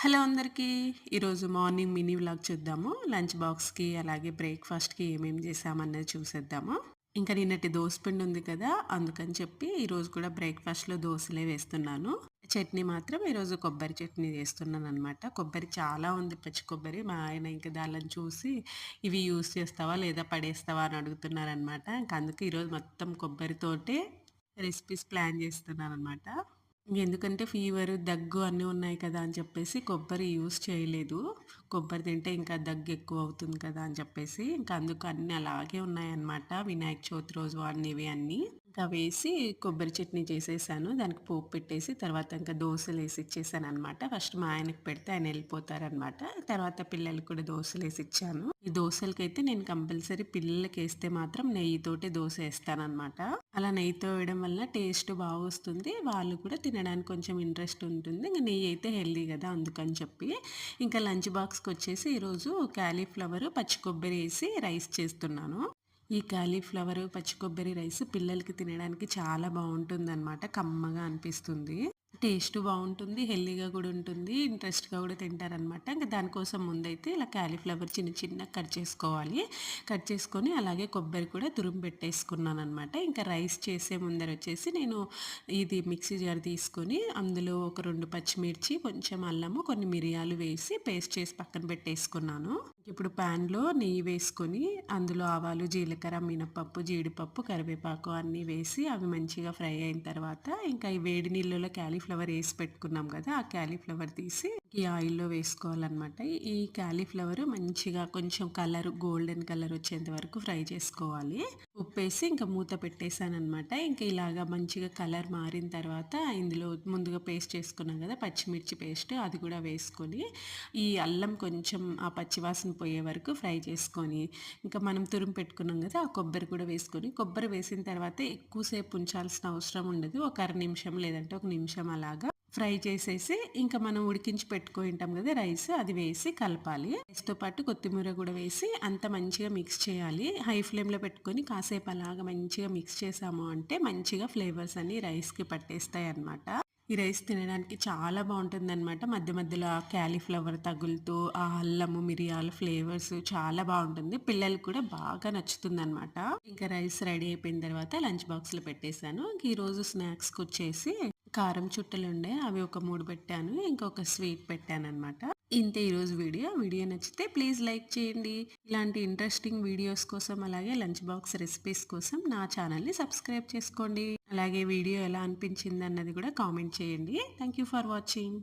Hello అందరికీ. ఈరోజు morning mini vlog చూద్దాము. లంచ్ బాక్స్కి అలాగే బ్రేక్ఫాస్ట్కి ఏమేమి చేసామన్నది చూసేద్దాము. ఇంకా నిన్నటి పిండి ఉంది కదా అందుకని చెప్పి ఈరోజు కూడా బ్రేక్ఫాస్ట్లో దోశలే వేస్తున్నాను. చట్నీ మాత్రం ఈరోజు కొబ్బరి చట్నీ చేస్తున్నాను అనమాట కొబ్బరి చాలా ఉంది పచ్చి కొబ్బరి. మా ఆయన ఇంకా దానిని చూసి ఇవి యూస్ చేస్తావా లేదా పడేస్తావా? అని అడుగుతున్నారనమాట ఇంకా అందుకే ఈరోజు మొత్తం కొబ్బరితోటే రెసిపీస్ ప్లాన్ చేస్తున్నాను అనమాట ఎందుకంటే ఫీవర్ దగ్గు అన్నీ ఉన్నాయి కదా అని చెప్పేసి కొబ్బరి యూస్ చేయలేదు. కొబ్బరి తింటే ఇంకా దగ్గు ఎక్కువ అవుతుంది కదా అని చెప్పేసి. ఇంకా అందుకు అన్నీ అలాగే ఉన్నాయన్నమాట. వినాయక చవితి రోజు వాడినవి అన్నీ. ఇంకా వేసి కొబ్బరి చట్నీ చేసేసాను. దానికి పోపు పెట్టేసి తర్వాత ఇంకా దోశలు వేసి ఇచ్చేసాను అనమాట ఫస్ట్ మా ఆయనకి పెడితే ఆయన వెళ్ళిపోతారనమాట తర్వాత పిల్లలకు కూడా దోశలు వేసి ఇచ్చాను. ఈ దోశలకైతే నేను కంపల్సరీ పిల్లలకి వేస్తే మాత్రం నెయ్యితోటే దోశ వేస్తాను అనమాట అలా నెయ్యితో వేయడం వల్ల టేస్ట్ బాగా వస్తుంది. వాళ్ళు కూడా తినడానికి కొంచెం ఇంట్రెస్ట్ ఉంటుంది. ఇంకా నెయ్యి అయితే హెల్దీ కదా అందుకని చెప్పి. ఇంకా లంచ్ బాక్స్కి వచ్చేసి ఈరోజు క్యాలీఫ్లవర్ పచ్చి కొబ్బరి వేసి రైస్ చేస్తున్నాను. ఈ కాలీఫ్లవర్ పచ్చి కొబ్బరి రైస్ పిల్లలకి తినడానికి చాలా బాగుంటుంది అనమాట కమ్మగా అనిపిస్తుంది. టేస్ట్ బాగుంటుంది హెల్దీగా కూడా ఉంటుంది ఇంట్రెస్ట్గా కూడా తింటారనమాట ఇంకా దానికోసం ముందైతే ఇలా క్యాలీఫ్లవర్ చిన్న చిన్న కట్ చేసుకోవాలి. కట్ చేసుకొని అలాగే కొబ్బరి కూడా తురుము పెట్టేసుకున్నాను అనమాట ఇంకా రైస్ చేసే ముందర వచ్చేసి నేను ఇది మిక్సీ జార్ తీసుకొని అందులో ఒక రెండు పచ్చిమిర్చి కొంచెం అల్లము కొన్ని మిరియాలు వేసి పేస్ట్ చేసి పక్కన పెట్టేసుకున్నాను. ఇప్పుడు ప్యాన్లో నెయ్యి వేసుకొని అందులో ఆవాలు జీలకర్ర మినపప్పు జీడిపప్పు కరివేపాకు అన్నీ వేసి అవి మంచిగా ఫ్రై అయిన తర్వాత ఇంకా ఈ వేడి నీళ్ళలో క్యాలీఫ్లవర్ వేసి పెట్టుకున్నాం కదా ఆ క్యాలీఫ్లవర్ తీసి ఈ ఆయిల్లో వేసుకోవాలన్నమాట. ఈ క్యాలీఫ్లవర్ మంచిగా కొంచెం కలర్ గోల్డెన్ కలర్ వచ్చేంత వరకు ఫ్రై చేసుకోవాలి. ఉప్పేసి ఇంకా మూత పెట్టేశానమాట ఇంకా ఇలాగా మంచిగా కలర్ మారిన తర్వాత ఇందులో ముందుగా పేస్ట్ చేసుకున్నాం కదా పచ్చిమిర్చి పేస్ట్ అది కూడా వేసుకొని ఈ అల్లం కొంచెం ఆ పచ్చివాసన పోయే వరకు ఫ్రై చేసుకొని ఇంకా మనం తురుము పెట్టుకున్నాం కదా ఆ కొబ్బరి కూడా వేసుకొని కొబ్బరి వేసిన తర్వాత ఎక్కువసేపు ఉంచాల్సిన అవసరం ఉండదు ఒక అర నిమిషం లేదంటే ఒక నిమిషం అలాగా ఫ్రై చేసేసి ఇంకా మనం ఉడికించి పెట్టుకుంటాం కదా రైస్ అది వేసి కలపాలి. రైస్తో పాటు కొత్తిమీర కూడా వేసి అంత మంచిగా మిక్స్ చేయాలి. హై ఫ్లేమ్లో పెట్టుకొని కాసేపు అలాగా మంచిగా మిక్స్ చేసాము అంటే మంచిగా ఫ్లేవర్స్ అన్ని రైస్కి పట్టేస్తాయి అనమాట ఈ రైస్ తినడానికి చాలా బాగుంటుంది అనమాట మధ్య మధ్యలో క్యాలీఫ్లవర్ తగులుతూ ఆ అల్లము మిరియాల ఫ్లేవర్స్ చాలా బాగుంటుంది. పిల్లలకు కూడా బాగా నచ్చుతుంది అనమాట ఇంకా రైస్ రెడీ అయిపోయిన తర్వాత లంచ్ బాక్స్లో పెట్టేశాను. ఈ రోజు స్నాక్స్ వచ్చేసి కారం చుట్టలు ఉండే అవి ఒక మూడు పెట్టాను. ఇంకొక స్వీట్ పెట్టాను అనమాట ఇంతే ఈరోజు వీడియో. వీడియో నచ్చితే ప్లీజ్ లైక్ చేయండి. ఇలాంటి ఇంట్రెస్టింగ్ వీడియోస్ కోసం అలాగే లంచ్ బాక్స్ రెసిపీస్ కోసం నా ఛానల్ని సబ్స్క్రైబ్ చేసుకోండి. అలాగే వీడియో ఎలా అనిపించింది అన్నది కూడా కామెంట్ చేయండి. Thank you for watching